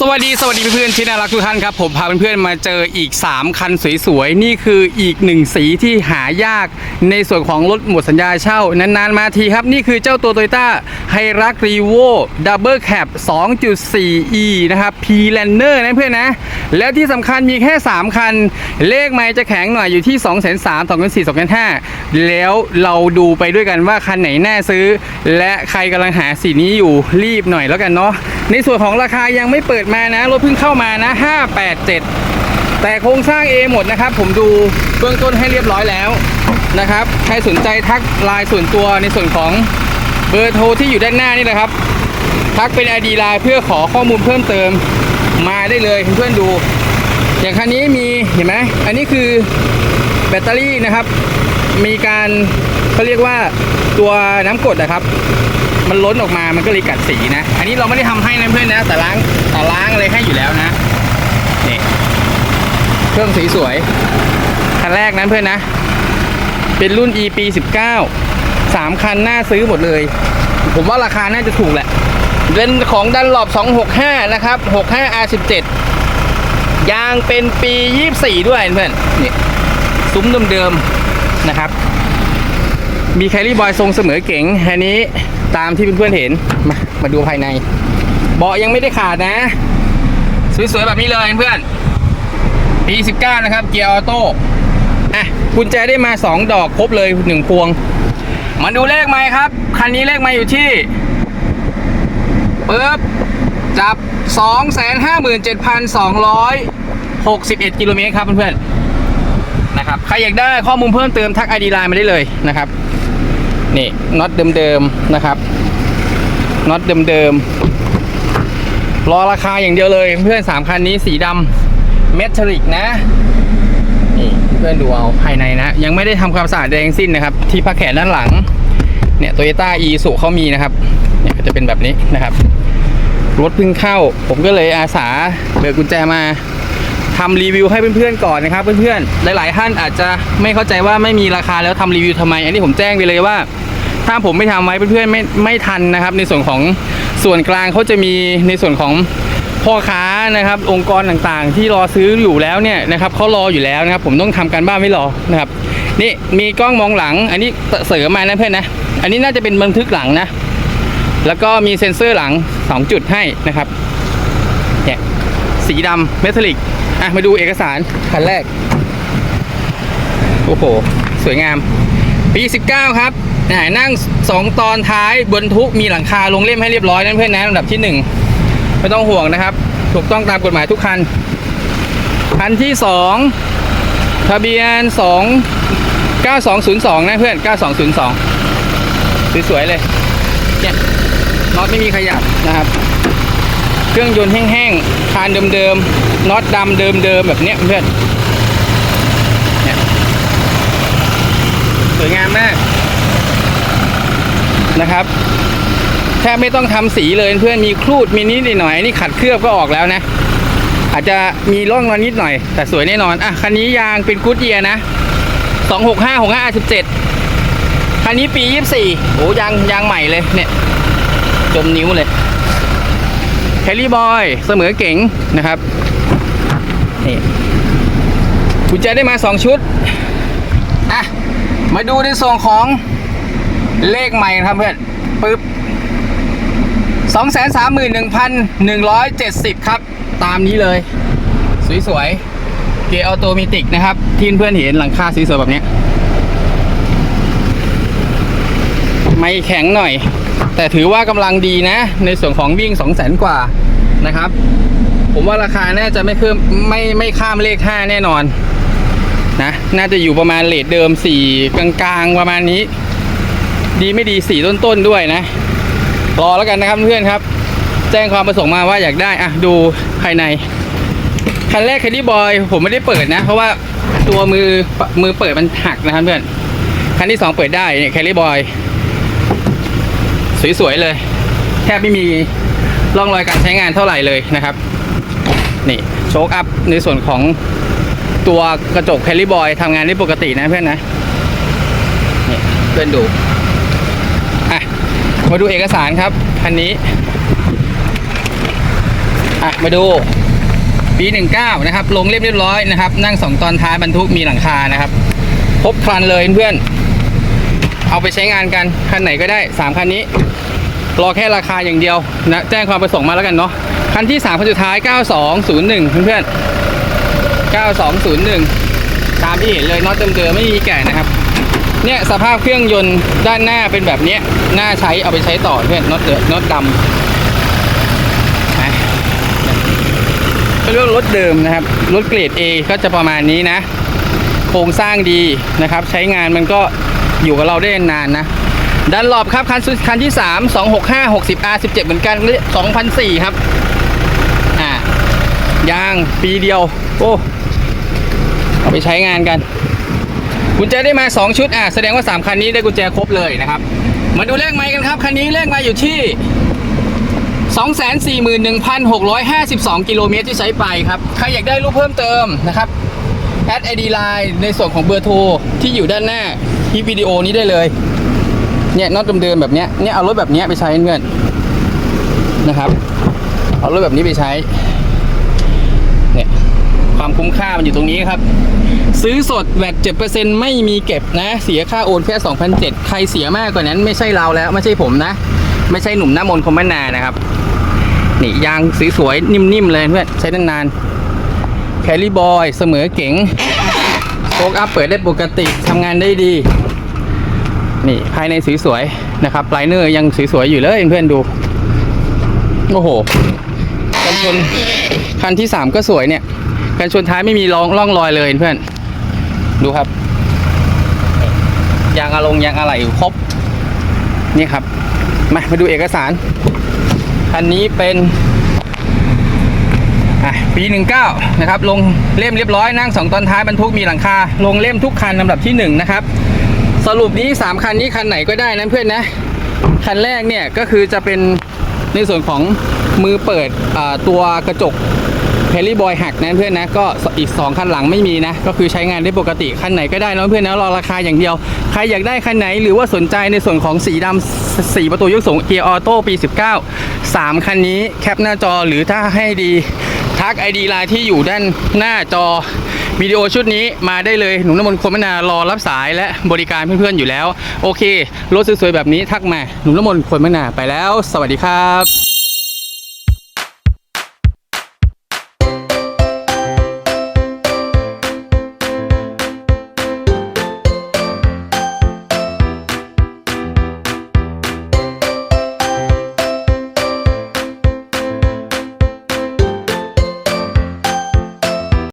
สวัสดีสวัสดีเพื่อนๆที่น่ารักทุกท่านครับ ผมพาเพื่อนๆมาเจออีก 3 คันสวยๆ นี่คืออีกหนึ่งสีที่หายากในส่วนของรถหมดสัญญาเช่า นานๆ มาทีครับ นี่คือเจ้าตัว Toyota h i r u x r e v o Double Cab 2.4e นะครับ P Lander นะเพื่อนนะ แล้วที่สำคัญมีแค่ 3 คัน เลขไม่จะแข็งหน่อยอยู่ที่ 2 3 0 0 0 2 4 2 5แล้วเราดูไปด้วยกันว่าคันไหนน่าซื้อ และใครกำลังหาสีนี้อยู่รีบหน่อยแล้วกันเนาะในส่วนของราคายังไม่เปิดมานะ รถเพิ่งเข้ามานะ 587 แต่โครงสร้าง A หมดนะครับ ผมดูเบื้องต้นให้เรียบร้อยแล้วนะครับ ใครสนใจทักไลน์ส่วนตัวในส่วนของเบอร์โทรที่อยู่ด้านหน้านี่แหละครับ ทักเป็น ID ไลน์เพื่อขอข้อมูลเพิ่มเติมมาได้เลยเพื่อนๆดู อย่างคันนี้มีเห็นไหมอันนี้คือแบตเตอรี่นะครับ มีการเขาเรียกว่าตัวน้ำกรดนะครับ มันล้นออกมามันก็เลยกัดสีนะ อันนี้เราไม่ได้ทำให้นะเพื่อนนะแต่ล้าง ล้างอะไรให้อยู่แล้วนะนี่เครื่องสีสวยคันแรกนั้นเพื่อนนะ เป็นรุ่น e ปี19 3 คันหน้าซื้อหมดเลย ผมว่าราคาน่าจะถูกแหละเป็นของดันหลอบ265 นะครับ 65 R17 ยางเป็นปี 24 ด้วยเพื่อนนี่ซุ้มเดิมๆนะครับ มีแคลรี่บอยทรงเสมอเก๋งอันนี้ตามที่เพื่อนๆเห็น มามาดูภายใน เบาะยังไม่ได้ขาดนะ สวยๆแบบนี้เลยเพื่อนปี19นะครับ เกียร์ออโต้อะกุญแจได้มา 2 ดอกครบเลย 1 พวง มาดูเลขไม้ครับ คันนี้เลขไม้อยู่ที่ปึ๊บจับ 257,261 กิโลเมตรครับเพื่อนๆนะครับ ใครอยากได้ข้อมูลเพิ่มเติมทักไอดีไลน์มาได้เลยนะครับ นี่น็อตเดิมๆนะครับน็อตเดิมๆ รอราคาอย่างเดียวเลยเพื่อนสามคันนี้สีดำเมทัลลิกนะนี่เพื่อนดูเอาภายในนะ ยังไม่ได้ทำความสะอาดแดงสิ้นนะครับ ที่พักแขนด้านหลัง เนี่ยโตโยต้าอีสุเขามีนะครับ เนี่ยจะเป็นแบบนี้นะครับ รถเพิ่งเข้า ผมก็เลยอาสาเบิกกุญแจมาทำรีวิวให้เพื่อนๆก่อนนะครับ เพื่อนๆ หลายๆท่านอาจจะไม่เข้าใจว่าไม่มีราคาแล้วทำรีวิวทำไม อันนี้ผมแจ้งไปเลยว่า ถ้าผมไม่ทำไว้เพื่อนๆไม่ไม่ทันนะครับ ในส่วนของ ส่วนกลางเขาจะมีในส่วนของพ่อค้านะครับ องค์กรต่างๆ ที่รอซื้ออยู่แล้วเนี่ยนะครับเขารออยู่แล้วนะครับ ผมต้องทำการบ้านไม่รอนะครับ นี่มีกล้องมองหลัง อันนี้เสริมมานะเพื่อนนะ อันนี้น่าจะเป็นบันทึกหลังนะ แล้วก็มีเซ็นเซอร์หลัง 2 จุดให้นะครับเนี่ยสีดำเมทัลลิกอะมาดูเอกสารคันแรก โอ้โห สวยงาม ปี 19 ครับ อ่านั่ง2ตอนท้ายบนทุกมีหลังคาลงเล่มให้เรียบร้อยนั่นเพื่อนนะลำดับที่1ไม่ต้องห่วงนะครับ ถูกต้องตามกฎหมายทุกคัน คันที่2ทะเบียน2 9202นะเพื่อน9202สวยๆเลยเนี่ยน็อตไม่มีขยับนะครับ เครื่องยนต์แห้งๆคานเดิมๆน็อตดำเดิมๆแบบเนี้ยเพื่อนเนี่ยสวยงามมาก นะครับแทบไม่ต้องทำสีเลยเพื่อนมีครูดมีนิดหน่อยนี่ขัดเคลือบก็ออกแล้วนะ อาจจะมีร่องรอยนิดหน่อย แต่สวยแน่นอนอะคันนี้ยางเป็นกูดเยียนะ265 65 17คันนี้ปี24โอ้ยางยางใหม่เลยเนี่ยจมนิ้วเลยแคลรี่บอยเสมอเก๋งนะครับนี่กุญแจได้มา2ชุดอะมาดูในส่วนของ เลขใหม่ครับเพื่อนปึ๊บ231,170ครับ ตามนี้เลย สวยๆ เกียร์ออโตเมติกนะครับ ที่เพื่อนเห็นหลังคาสีสวยแบบนี้ ไม่แข็งหน่อย แต่ถือว่ากำลังดีนะ ในส่วนของวิ่ง2 0 0แสนกว่านะครับ ผมว่าราคาน่าจะไม่เพิ่มไม่ไม่ข้ามเลข5แน่นอนนะ น่าจะอยู่ประมาณเลทเดิม 4 กลางๆ ประมาณนี้ ดีไม่ดี4ต้นๆด้วยนะ รอแล้วกันนะครับเพื่อนครับ แจ้งความประสงค์มาว่าอยากได้อะดูภายใน คันแรกแคดดี้บอยผมไม่ได้เปิดนะ เพราะว่าตัวมือมือเปิดมันหักนะครับเพื่อน คันที่2เปิดได้เนี่ยแคดดี้บอยสวยๆเลย แทบไม่มีร่องรอยการใช้งานเท่าไหร่เลยนะครับนี่โชคอัพในส่วนของตัวกระจกแคลรี่บอยทำงานได้ปกตินะเพื่อนนะนี่เพื่อนดู มาดูเอกสารครับคันนี้อะมาดูปี19นะครับ ลงเรียบเรียบร้อยนะครับ นั่งสองตอนท้ายบรรทุกมีหลังคานะครับครบครันเลยเพื่อนเอาไปใช้งานกันคันไหนก็ได้ 3 คันนี้ รอแค่ราคาอย่างเดียวนะแจ้งความประสงค์มาแล้วกันเนาะคันที่3คันสุดท้าย 9201 เพื่อนๆ9201 ตามที่เห็นเลยน็อตเดิมๆไม่มีแก่นะครับ เนี่ยสภาพเครื่องยนต์ด้านหน้าเป็นแบบนี้ยน่าใช้เอาไปใช้ต่อเพื่อนน็อตเดือดน็อตดำนะก็เรียกว่ารถเดิมนะครับรถเกรด A ก็จะประมาณนี้นะ โครงสร้างดีนะครับ ใช้งานมันก็อยู่กับเราได้นานนะดันหลอบครับคันสุดคันที่ 3 265 60 R 17 เหมือนกัน2004 ครับอ่ายางปีเดียว โอ้เอาไปใช้งานกัน กุญแจได้มา 2 ชุดอะแสดงว่า 3 คันนี้ได้กุญแจครบเลยนะครับ มาดูเลขไม้กันครับ คันนี้เลขไม้อยู่ที่241,652 กิโลเมตรที่ใช้ไปครับ ใครอยากได้รูปเพิ่มเติมนะครับแอดไอดีไลน์ในส่วนของเบอร์โทรที่อยู่ด้านหน้าคลิปวิดีโอนี้ได้เลย เนี่ยน็อตเดิมๆแบบเนี้ยเนี่ยเอารถแบบเนี้ยไปใช้เพื่อนนะครับ เอารถแบบนี้ไปใช้ ความคุ้มค่ามันอยู่ตรงนี้ครับ ซื้อสดแวด7%ไม่มีเก็บนะ เสียค่าโอนแค่2,007ใครเสียมากกว่านั้นไม่ใช่เราแล้วไม่ใช่ผมนะ ไม่ใช่หนุ่มหน้ามนคมมนานะครับนี่ยางสีสวยนิ่มๆเลยเพื่อนใช้นานๆแคลรี่บอยเสมอเก๋งโฟกอัพเปิดได้ปกติทำงานได้ดี นี่ภายในสีสวยนะครับไลเนอร์ยังสีสวยอยู่เลยเพื่อนดูโอ้โหกันชนคันที่สามก็สวยเนี่ย กันชนท้ายไม่มีร่องร่องรอยเลยเพื่อน ดูครับ ยางอะลงยางอะไหล่ครบ นี่ครับ มามาดูเอกสารคันนี้เป็นอะปี 19 นะครับ ลงเล่มเรียบร้อยนั่งสองตอนท้ายบรรทุกมีหลังคา ลงเล่มทุกคันลำดับที่ 1 นะครับ สรุปนี้ 3 คันนี้คันไหนก็ได้นะเพื่อนนะ คันแรกเนี่ยก็คือจะเป็นในส่วนของมือเปิดตัวกระจก เฮลี่บอยหักนะเพื่อนนะก็อีก 2 คันหลังไม่มีนะ ก็คือใช้งานได้ปกติคันไหนก็ได้นะเพื่อนนะรอราคาอย่างเดียว ใครอยากได้คันไหนหรือว่าสนใจในส่วนของสีดำสีประตูยกสูงเกียร์ออโต้ปี 19 3 คันนี้แคปหน้าจอหรือถ้าให้ดีทัก ID ไลน์ที่อยู่ด้านหน้าจอวิดีโอชุดนี้มาได้เลยหนุ่มน้ำมนต์คมนารอรับสายและบริการเพื่อนๆอยู่แล้ว โอเค รถสวยๆแบบนี้ทักมาหนุ่มน้ำมนต์คนมนาไปแล้ว สวัสดีครับ